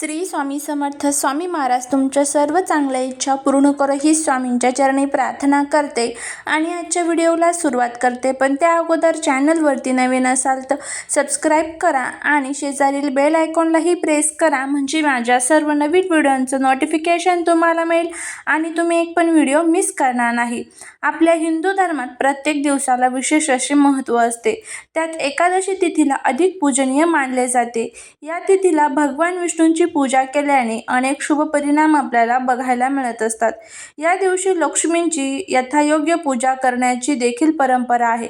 श्री स्वामी समर्थ स्वामी महाराज तुमच्या सर्व चांगल्या इच्छा पूर्ण करो ही स्वामींच्या चरणी प्रार्थना करते आणि आजच्या व्हिडिओला सुरुवात करते. पण त्या अगोदर चॅनलवरती नवीन असाल तर सबस्क्राईब करा आणि शेजारील बेल आयकॉनलाही प्रेस करा म्हणजे माझ्या सर्व नवीन व्हिडिओंचं नोटिफिकेशन तुम्हाला मिळेल आणि तुम्ही एक पण व्हिडिओ मिस करणार नाही. आपल्या हिंदू धर्मात प्रत्येक दिवसाला विशेष असे महत्त्व असते. त्यात एकादशी तिथीला अधिक पूजनीय मानले जाते. या तिथीला भगवान विष्णूंची पूजा केल्याने अनेक शुभ परिणाम आपल्याला बघायला मिळत असतात. या दिवशी लक्ष्मींची यथायोग्य पूजा करण्याची देखील परंपरा आहे.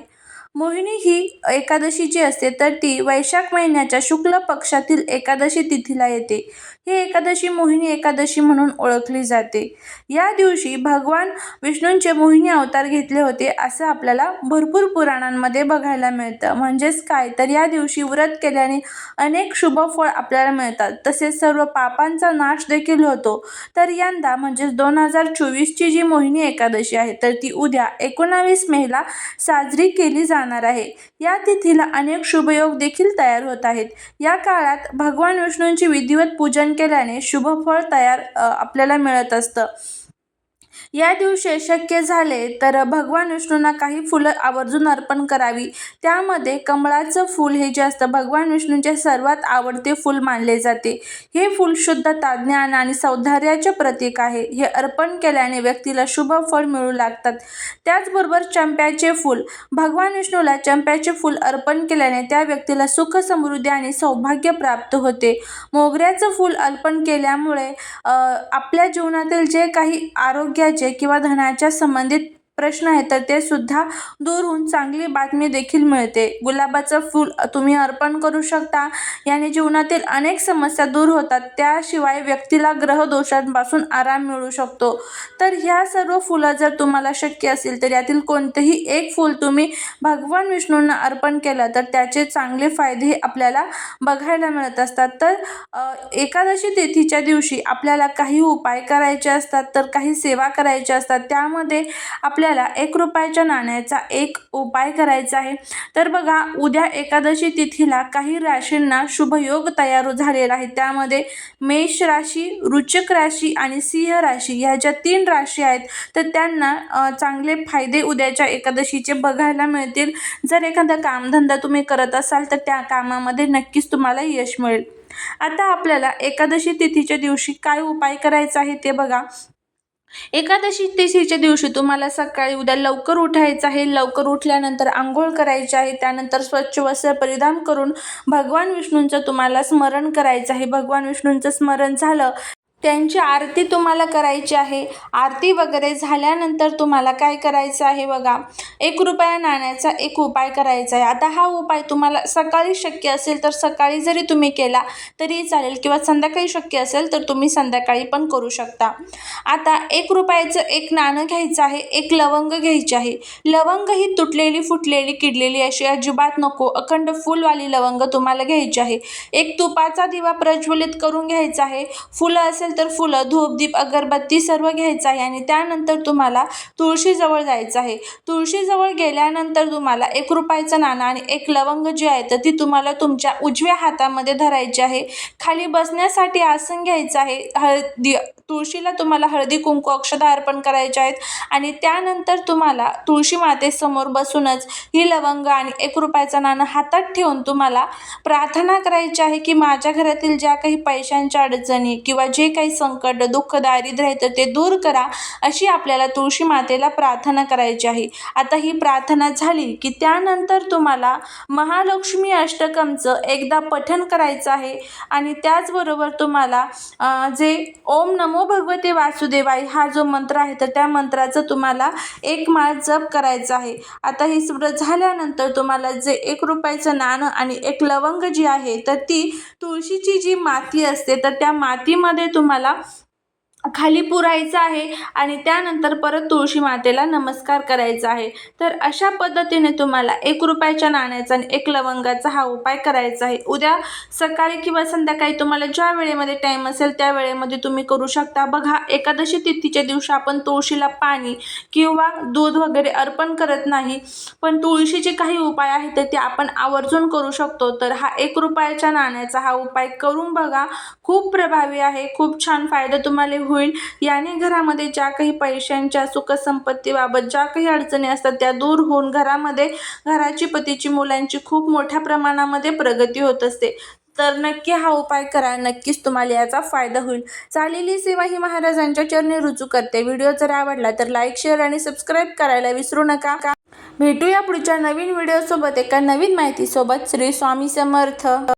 मोहिनी ही एकादशी जी असते तर ती वैशाख महिन्याच्या शुक्ल पक्षातील एकादशी तिथीला येते. ही एकादशी मोहिनी एकादशी म्हणून ओळखली जाते. या दिवशी भगवान विष्णूंचे मोहिनी अवतार घेतले होते असं आपल्याला भरपूर पुराणांमध्ये बघायला मिळतं. म्हणजेच काय? तर या दिवशी व्रत केल्याने अनेक शुभ फळ आपल्याला मिळतात. तसेच सर्व पापांचा नाश देखील होतो. तर यंदा म्हणजेच दोन हजार चोवीसची जी मोहिनी एकादशी आहे तर ती उद्या एकोणावीस मेला साजरी केली जाणार आहे. या तिथीला अनेक शुभयोग देखील तयार होत आहेत. या काळात भगवान विष्णूंची विधिवत पूजन केल्याने शुभफळ तयार आपल्याला मिळत असतं. या दिवशी शक्य झाले तर भगवान विष्णूंना काही फुलं आवर्जून अर्पण करावी. त्यामध्ये कमळाचं फूल हे जे असतं भगवान विष्णूंचे सर्वात आवडते फूल मानले जाते. हे फूल शुद्धता ज्ञान आणि सौंदर्याचे प्रतीक आहे. हे अर्पण केल्याने व्यक्तीला शुभ फळ मिळू लागतात. त्याचबरोबर चंप्याचे फूल. भगवान विष्णूला चंप्याचे फूल अर्पण केल्याने त्या व्यक्तीला सुख समृद्धी आणि सौभाग्य प्राप्त होते. मोगऱ्याचं फूल अर्पण केल्यामुळे आपल्या जीवनातील जे काही आरोग्याचे किंवा धनाच्या संबंधित प्रश्न आहे तर ते सुद्धा दूर होऊन चांगली बातमी देखील मिळते. गुलाबाचं फूल तुम्ही अर्पण करू शकता. याने जीवनातील अनेक समस्या दूर होतात. त्याशिवाय व्यक्तीला ग्रहदोषांपासून आराम मिळू शकतो. तर ह्या सर्व फुलं जर तुम्हाला शक्य असेल तर यातील कोणतेही एक फूल तुम्ही भगवान विष्णूंना अर्पण केलं तर त्याचे चांगले फायदे आपल्याला बघायला मिळत असतात. तर एकादशी तिथीच्या दिवशी आपल्याला काही उपाय करायचे असतात तर काही सेवा करायच्या असतात. त्यामध्ये आपल्या आपल्याला एक रुपयाच्या नाण्याचा एक उपाय करायचा आहे. तर बघा उद्या एकादशी तिथीला काही राशींना शुभयोग तयार झालेला आहे. त्यामध्ये मेष राशी रुचक राशी आणि सिंह राशी ह्या ज्या तीन राशी आहेत तर त्यांना चांगले फायदे उद्याच्या एकादशीचे बघायला मिळतील. जर एखादा कामधंदा तुम्ही करत असाल तर त्या कामामध्ये नक्कीच तुम्हाला यश मिळेल. आता आपल्याला एकादशी तिथीच्या दिवशी काय उपाय करायचा आहे ते बघा. एकादशी तिथीच्या दिवशी तुम्हाला सकाळी उद्या लवकर उठायचं आहे. लवकर उठल्यानंतर आंघोळ करायची आहे. त्यानंतर स्वच्छ वस्त्र परिधान करून भगवान विष्णूंचं तुम्हाला स्मरण करायचं आहे. भगवान विष्णूंचं स्मरण झालं त्यांची आरती तुम्हाला करायची आहे. आरती वगैरे झाल्यानंतर तुम्हाला काय करायचं आहे बघा. एक रुपया नाण्याचा एक उपाय करायचा आहे. आता हा उपाय तुम्हाला सकाळी शक्य असेल तर सकाळी जरी तुम्ही केला तरी चालेल किंवा संध्याकाळी शक्य असेल तर तुम्ही संध्याकाळी पण करू शकता. आता एक रुपयाचं एक नाणं घ्यायचं आहे एक लवंग घ्यायची आहे. लवंग ही तुटलेली फुटलेली किडलेली अशी अजिबात नको अखंड फुलवाली लवंग तुम्हाला घ्यायची आहे. एक तुपाचा दिवा प्रज्वलित करून घ्यायचा आहे. फुलं असेल तर फुलं धूप दीप अगरबत्ती सर्व घ्यायचं आहे आणि त्यानंतर तुम्हाला तुळशीजवळ जायचं आहे. तुळशीजवळ गेल्यानंतर तुम्हाला एक रुपयाचं नाणं आणि एक लवंग जी आहे तर ती तुम्हाला तुमच्या उजव्या हातामध्ये धरायची आहे. खाली बसण्यासाठी आसन घ्यायचं आहे. हळदी तुळशीला तुम्हाला हळदी कुंकू अक्षदा अर्पण करायचे आहेत आणि त्यानंतर तुम्हाला तुळशी मातेसमोर बसूनच ही लवंग आणि एक रुपयाचं नाणं हातात ठेवून तुम्हाला प्रार्थना करायची आहे की माझ्या घरातील ज्या काही पैशांच्या अडचणी किंवा जे काही काही संकट दुःख दारिद्र्य आहे तर ते दूर करा अशी आपल्याला तुळशी मातेला प्रार्थना करायची आहे. आता ही प्रार्थना झाली की त्यानंतर तुम्हाला महालक्ष्मी अष्टकमचं एकदा पठन करायचं आहे आणि त्याचबरोबर तुम्हाला जे ओम नमो भगवते वासुदेवाय हा जो मंत्र आहे तर त्या मंत्राचं तुम्हाला एक माळ जप करायचा आहे. आता ही व्रत झाल्यानंतर तुम्हाला जे एक रुपयाचं नाणं आणि एक लवंग जी आहे तर ती तुळशीची जी माती असते तर त्या मातीमध्ये तुम्हाला तुम्हाला खाली पुरायचं आहे आणि त्यानंतर परत तुळशी मातेला नमस्कार करायचा आहे. तर अशा पद्धतीने तुम्हाला एक रुपयाच्या नाण्याचा आणि एक लवंगाचा हा उपाय करायचा आहे. उद्या सकाळी किंवा संध्याकाळी तुम्हाला ज्या वेळेमध्ये टाईम असेल त्या वेळेमध्ये तुम्ही करू शकता. बघा एकादशी तिथीच्या दिवशी आपण तुळशीला पाणी किंवा दूध वगैरे अर्पण करत नाही पण तुळशीचे काही उपाय आहेत तर ते आपण आवर्जून करू शकतो. तर हा एक रुपयाच्या नाण्याचा हा उपाय करून बघा. खूप प्रभावी आहे. खूप छान फायदा तुम्हाला होईल. याने घरामध्ये ज्या काही पैशांच्या सुखसंपत्तीबाबत ज्या काही अडचणी असतात त्या दूर होऊन घरामध्ये घराची पतीची मुलांची खूप मोठ्या प्रमाणामध्ये प्रगती होत असते. तर नक्की हा उपाय करा. नक्कीच तुम्हाला याचा फायदा होईल. चालेली सेवा ही महाराजांच्या चरणी रुजू करते. व्हिडिओ जर आवडला तर लाईक शेअर आणि सबस्क्राईब करायला विसरू नका. भेटूया पुढच्या नवीन व्हिडिओसोबत एका नवीन माहितीसोबत. श्री स्वामी समर्थ.